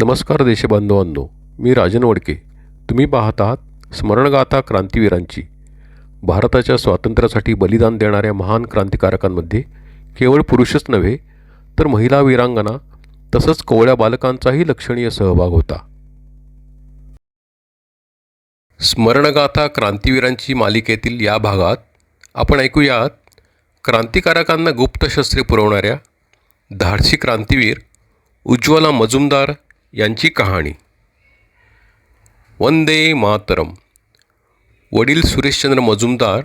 नमस्कार देशबांधवांनो मी राजन वडके. तुम्ही पाहत आहात स्मरणगाथा क्रांतीवीरांची. भारताच्या स्वातंत्र्यासाठी बलिदान देणाऱ्या महान क्रांतिकारकांमध्ये केवळ पुरुषच नव्हे तर महिला वीरांगना तसंच कोवळ्या बालकांचाही लक्षणीय सहभाग होता. स्मरणगाथा क्रांतीवीरांची मालिकेतील या भागात आपण ऐकूयात क्रांतिकारकांना गुप्त शस्त्रे पुरवणाऱ्या धाडसी क्रांतीवीर उज्ज्वला मजुमदार यांची कहाणी. वंदे मातरम. वडील सुरेशचंद्र मजुमदार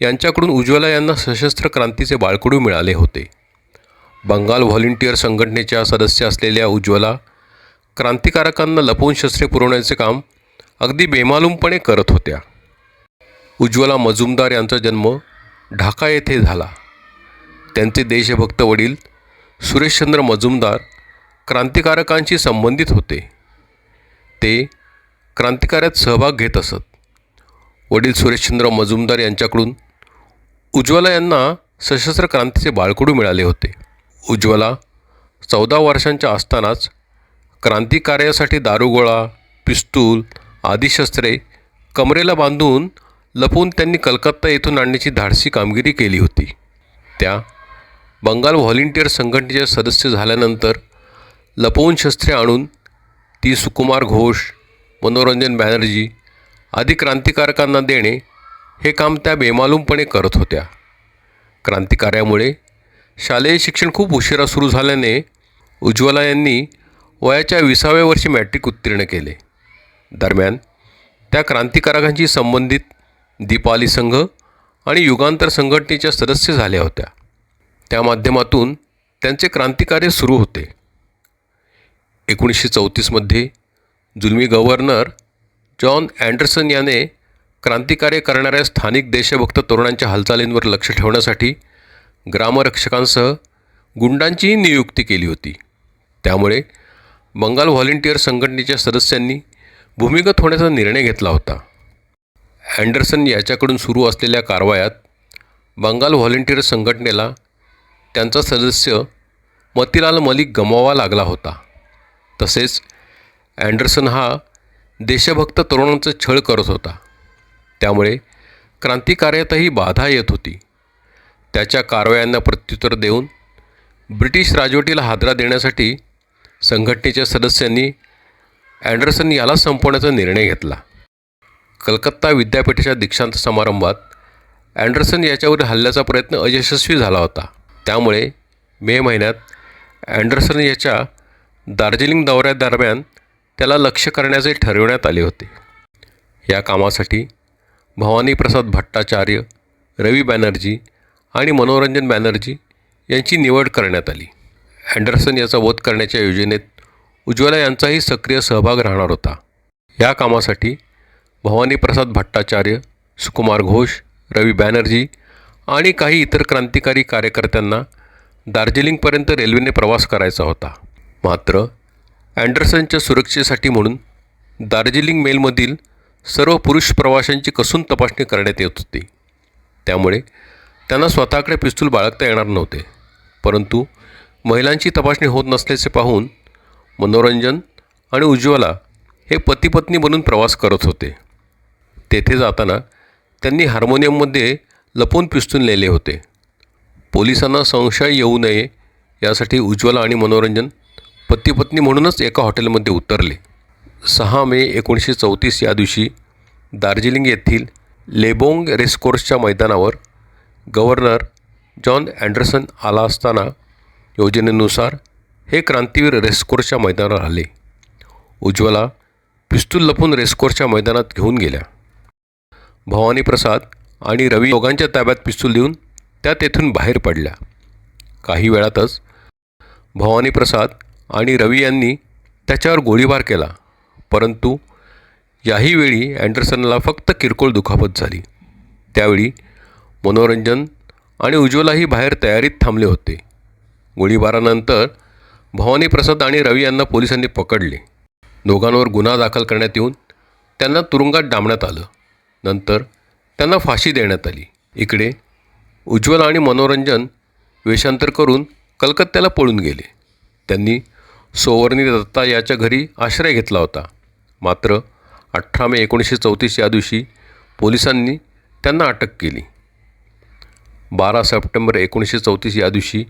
यांच्याकडून उज्ज्वला यांना सशस्त्र क्रांतीचे बाळकडू मिळाले होते. बंगाल व्हॉलिंटियर संघटनेच्या सदस्य असलेल्या उज्ज्वला क्रांतिकारकांना लपवून शस्त्रे पुरवण्याचे काम अगदी बेमालूमपणे करत होत्या. उज्ज्वला मजुमदार यांचा जन्म ढाका येथे झाला. त्यांचे देशभक्त वडील सुरेशचंद्र मजुमदार क्रांतिकारकांशी संबंधित होते. ते क्रांतिकार्यात सहभाग घेत असत. वडील सुरेशचंद्र मजुमदार यांच्याकडून उज्ज्वला यांना सशस्त्र क्रांतीचे बाळकडू मिळाले होते. उज्ज्वला चौदा वर्षांच्या असतानाच क्रांतिकार्यासाठी दारुगोळा पिस्तूल आदी शस्त्रे कमरेला बांधून लपवून त्यांनी कलकत्ता येथून आणण्याची धाडसी कामगिरी केली होती. त्या बंगाल व्हॉलिंटियर संघटनेचे सदस्य झाल्यानंतर लपवून शस्त्रे आणून ती सुकुमार घोष मनोरंजन बॅनर्जी आदी क्रांतिकारकांना देणे हे काम त्या बेमालूमपणे करत होत्या. क्रांतिकार्यामुळे शालेय शिक्षण खूप उशिरा सुरू झाल्याने उज्ज्वला यांनी वयाच्या विसाव्या वर्षी मॅट्रिक उत्तीर्ण केले. दरम्यान त्या क्रांतिकारकांशी संबंधित दीपाली संघ आणि युगांतर संघटनेच्या सदस्य झाल्या होत्या. त्या माध्यमातून त्यांचे क्रांतिकार्य सुरू होते. एकोणीसशे चौतीसमध्ये जुलमी गव्हर्नर जॉन अँडरसन याने क्रांतिकार्य करणाऱ्या स्थानिक देशभक्त तरुणांच्या हालचालींवर लक्ष ठेवण्यासाठी ग्रामरक्षकांसह गुंडांचीही नियुक्ती केली होती. त्यामुळे बंगाल व्हॉलिंटियर संघटनेच्या सदस्यांनी भूमिगत होण्याचा निर्णय घेतला होता. अँडरसन याच्याकडून सुरू असलेल्या कारवायात बंगाल व्हॉलिंटियर संघटनेला त्यांचा सदस्य मतीलाल मलिक गमवावा लागला होता. तसेच अँडरसन हा देशभक्त तरुणांचा छळ करत होता. त्यामुळे क्रांतिकार्यातही बाधा येत होती. त्याच्या कारवायांना प्रत्युत्तर देऊन ब्रिटिश राजवटीला हादरा देण्यासाठी संघटनेच्या सदस्यांनी अँडरसन याला संपवण्याचा निर्णय घेतला. कलकत्ता विद्यापीठाच्या दीक्षांत समारंभात अँडरसन याच्यावर हल्ल्याचा प्रयत्न अयशस्वी झाला होता. त्यामुळे मे महिन्यात अँडरसन याच्या दार्जिलिंग दौऱ्यादरम्यान त्याला लक्ष्य करण्याचे ठरविण्यात आले होते. या कामासाठी भवानी प्रसाद भट्टाचार्य रवी बॅनर्जी आणि मनोरंजन बॅनर्जी यांची निवड करण्यात आली. अँडरसन याचा वध करण्याच्या योजनेत उज्ज्वला यांचाही सक्रिय सहभाग राहणार होता. या कामासाठी भवानी प्रसाद भट्टाचार्य सुकुमार घोष रवी बॅनर्जी आणि काही इतर क्रांतिकारी कार्यकर्त्यांना दार्जिलिंगपर्यंत रेल्वेने प्रवास करायचा होता. मात्र अँडरसनच्या सुरक्षेसाठी म्हणून दार्जिलिंग मेलमधील सर्व पुरुष प्रवाशांची कसून तपासणी करण्यात येत होती. त्यामुळे त्यांना स्वतःकडे पिस्तूल बाळगता येणार नव्हते. परंतु महिलांची तपासणी होत नसल्याचे पाहून मनोरंजन आणि उज्ज्वला हे पतीपत्नी बनून प्रवास करत होते. तेथे जाताना त्यांनी हार्मोनियममध्ये लपून पिस्तूल नेले होते. पोलिसांना संशय येऊ नये यासाठी उज्ज्वला आणि मनोरंजन पतीपत्नी म्हणूनच एका हॉटेलमध्ये उतरले. सहा मे एकोणीसशे चौतीस या दिवशी दार्जिलिंग येथील लेबोंग रेसकोर्सच्या मैदानावर गव्हर्नर जॉन अँडरसन आला असताना योजनेनुसार हे क्रांतीवीर रेसकोर्सच्या मैदानावर आले. उज्ज्वला पिस्तूल लपून रेसकोर्सच्या मैदानात घेऊन गेल्या. भवानी प्रसाद आणि रवी दोघांच्या ताब्यात पिस्तूल देऊन त्या तेथून बाहेर पडल्या. काही वेळातच भवानी प्रसाद आणि रवी यांनी त्याच्यावर गोळीबार केला. परंतु याही वेळी अँडरसनला फक्त किरकोळ दुखापत झाली. त्यावेळी मनोरंजन आणि उज्ज्वलाही बाहेर तयारीत थांबले होते. गोळीबारानंतर भवानी प्रसाद आणि रवी यांना पोलिसांनी पकडले. दोघांवर गुन्हा दाखल करण्यात येऊन त्यांना तुरुंगात डांबण्यात आलं. नंतर त्यांना फाशी देण्यात आली. इकडे उज्ज्वल आणि मनोरंजन वेषांतर करून कलकत्त्याला पळून गेले. त्यांनी सोवर्णी दत्ता याच्या घरी आश्रय घेतला होता. मात्र अठरा मे एकोणीसशे चौतीस या दिवशी पोलिसांनी त्यांना अटक केली. बारा सप्टेंबर एकोणीसशे चौतीस या दिवशी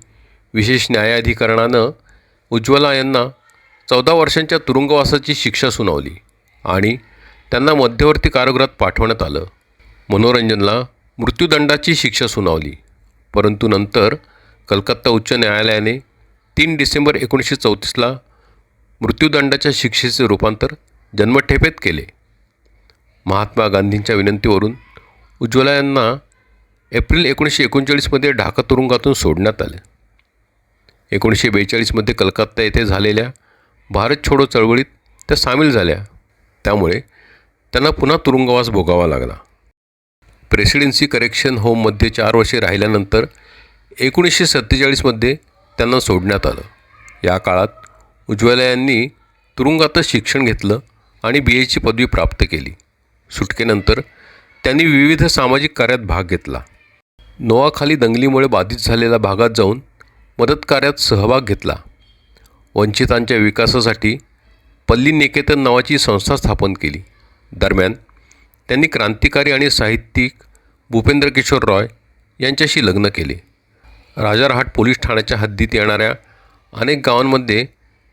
विशेष न्यायाधिकरणानं उज्ज्वला यांना चौदा वर्षांच्या तुरुंगवासाची शिक्षा सुनावली आणि त्यांना मध्यवर्ती कारागृहात पाठवण्यात आलं. मनोरंजनला मृत्यूदंडाची शिक्षा सुनावली. परंतु नंतर कलकत्ता उच्च न्यायालयाने तीन डिसेंबर एकोणीसशे चौतीसला मृत्यूदंडाच्या शिक्षेचे रूपांतर जन्मठेपेत केले. महात्मा गांधींच्या विनंतीवरून उज्ज्वला यांना एप्रिल एकोणीसशे एकोणचाळीसमध्ये ढाका तुरुंगातून सोडण्यात आले. एकोणीसशे बेचाळीसमध्ये कलकत्ता येथे झालेल्या भारत छोडो चळवळीत त्या सामील झाल्या. त्यामुळे त्यांना पुन्हा तुरुंगवास भोगावा लागला. प्रेसिडेन्सी करेक्शन होममध्ये चार वर्षे राहिल्यानंतर एकोणीसशे सत्तेचाळीसमध्ये त्यांना सोडण्यात आलं. या काळात उज्ज्वला यांनी तुरुंगातच शिक्षण घेतलं आणि बी एची पदवी प्राप्त केली. सुटकेनंतर त्यांनी विविध सामाजिक कार्यात भाग घेतला. नोआखाली दंगलीमुळे बाधित झालेल्या भागात जाऊन मदत कार्यात सहभाग घेतला. वंचितांच्या विकासासाठी पल्ली निकेतन नावाची संस्था स्थापन केली. दरम्यान त्यांनी क्रांतिकारी आणि साहित्यिक भूपेंद्र किशोर रॉय यांच्याशी लग्न केले. राजारहाट पोलीस ठाण्याच्या हद्दीत येणाऱ्या अनेक गावांमध्ये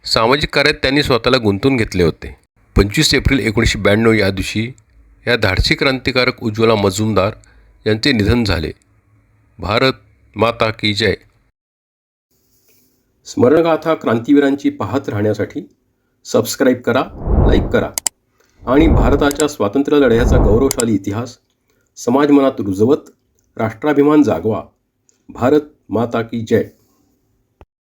सामाजिक कार्यात त्यांनी स्वतःला गुंतून घेतले होते. पंचवीस एप्रिल एकोणीसशे ब्याण्णव या दिवशी या धाडसी क्रांतिकारक उज्ज्वला मजुमदार यांचे निधन झाले. भारत माता की जय. स्मरणगाथा क्रांतीवीरांची पाहत राहण्यासाठी सबस्क्राईब करा लाईक करा आणि भारताच्या स्वातंत्र्य लढ्याचा गौरवशाली इतिहास समाज मनात रुजवत राष्ट्राभिमान जागवा. भारत माता की जय।